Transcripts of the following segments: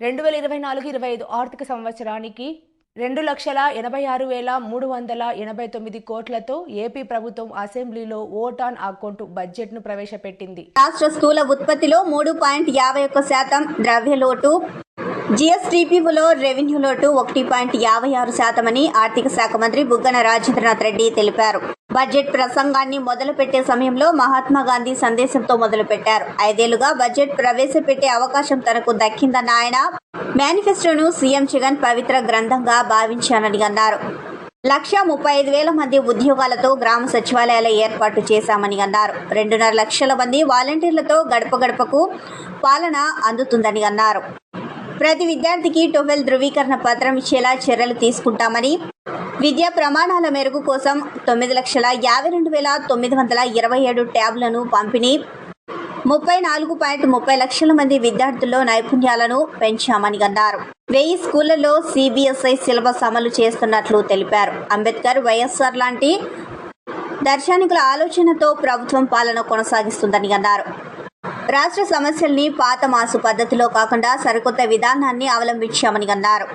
రెండు వేల ఇరవై నాలుగు ఇరవై ఐదు ఆర్థిక సంవత్సరానికి రెండు లక్షల ఎనభై ఆరు వేల మూడు వందల ఎనభై తొమ్మిది కోట్లతో ఏపీ ప్రభుత్వం అసెంబ్లీలో ఓట్ ఆన్ అకౌంట్ బడ్జెట్ను ప్రవేశపెట్టింది. రాష్ట్ర స్థూల ఉత్పత్తిలో మూడు పాయింట్ యాభై ఒక్క శాతం ద్రవ్యలోటు జీఎస్టీపీలో రెవెన్యూ లోటు ఒకటి పాయింట్ యాభై ఆరు శాతమని ఆర్థిక శాఖ మంత్రి బుగ్గన రాజేంద్రనాథ్ రెడ్డి తెలిపారు. బడ్జెట్ ప్రసంగాన్ని మొదలుపెట్టే సమయంలో మహాత్మా గాంధీ సందేశంతో మొదలుపెట్టారు. ఐదేళ్ళుగా బడ్జెట్ ప్రవేశపెట్టే అవకాశం తనకు దక్కిందన్న ఆయన మేనిఫెస్టోను సీఎం జగన్ పవిత్ర గ్రంథంగా భావించానని అన్నారు. లక్ష ముప్పై ఐదు వేల మంది ఉద్యోగాలతో గ్రామ సచివాలయాల ఏర్పాటు చేశామని అన్నారు. రెండున్నర లక్షల మంది వాలంటీర్లతో గడప గడపకు పాలన అందుతుందని అన్నారు. ప్రతి విద్యార్థికి టోఫెల్ ధృవీకరణ పత్రం ఇచ్చేలా చర్యలు తీసుకుంటామని విద్యా ప్రమాణాల మెరుగు కోసం తొమ్మిది లక్షల యాభై రెండు వేల తొమ్మిది వందల ఇరవై ఏడు ట్యాబ్లను పంపిణీ. ముప్పై నాలుగు పాయింట్ ముప్పై లక్షల మంది విద్యార్థుల్లో నైపుణ్యాలను పెంచామని అన్నారు. వెయ్యి స్కూళ్ళలో సిబిఎస్ఐ సిలబస్ అమలు చేస్తున్నట్లు తెలిపారు. అంబేద్కర్ వైఎస్ఆర్ లాంటి దర్శనికుల ఆలోచనతో ప్రభుత్వం పాలన కొనసాగిస్తుందని అన్నారు. రాష్ట్ర సమస్యల్ని పాత మాసు పద్ధతిలో కాకుండా సరికొత్త విధానాన్ని అవలంబించామని అన్నారు.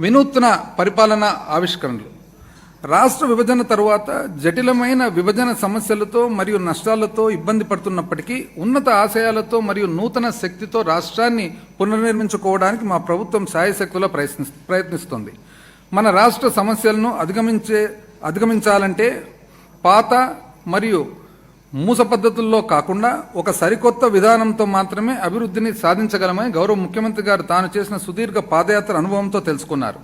వినూత్న పరిపాలన ఆవిష్కరణలు. రాష్ట్ర విభజన తరువాత జటిలమైన విభజన సమస్యలతో మరియు నష్టాలతో ఇబ్బంది పడుతున్నప్పటికీ ఉన్నత ఆశయాలతో మరియు నూతన శక్తితో రాష్ట్రాన్ని పునర్నిర్మించుకోవడానికి మా ప్రభుత్వం శాయశక్తులా ప్రయత్ని ప్రయత్నిస్తుంది. మన రాష్ట్ర సమస్యలను అధిగమించే అధిగమించాలంటే పాత మరియు మూస పద్ధతుల్లో కాకుండా ఒక సరికొత్త విధానంతో మాత్రమే అభివృద్ధిని సాధించగలమని గౌరవ ముఖ్యమంత్రి గారు తాను చేసిన సుదీర్ఘ పాదయాత్ర అనుభవంతో తెలుసుకున్నారు.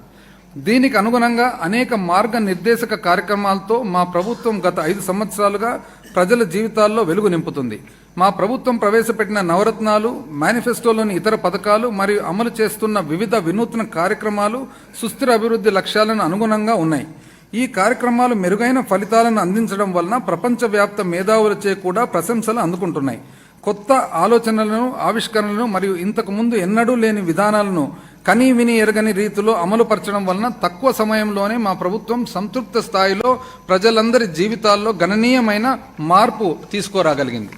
దీనికి అనుగుణంగా అనేక మార్గ నిర్దేశక కార్యక్రమాలతో మా ప్రభుత్వం గత ఐదు సంవత్సరాలుగా ప్రజల జీవితాల్లో వెలుగు నింపుతుంది. మా ప్రభుత్వం ప్రవేశపెట్టిన నవరత్నాలు మేనిఫెస్టోలోని ఇతర పథకాలు మరియు అమలు చేస్తున్న వివిధ వినూత్న కార్యక్రమాలు సుస్థిర అభివృద్ధి లక్ష్యాలను అనుగుణంగా ఉన్నాయి. ఈ కార్యక్రమాలు మెరుగైన ఫలితాలను అందించడం వలన ప్రపంచవ్యాప్త మేధావులచే కూడా ప్రశంసలు అందుకుంటున్నాయి. కొత్త ఆలోచనలను ఆవిష్కరణలను మరియు ఇంతకు ముందు ఎన్నడూ లేని విధానాలను కనీ విని ఎరగని రీతిలో అమలుపరచడం వలన తక్కువ సమయంలోనే మా ప్రభుత్వం సంతృప్త స్థాయిలో ప్రజలందరి జీవితాల్లో గణనీయమైన మార్పు తీసుకురాగలిగింది.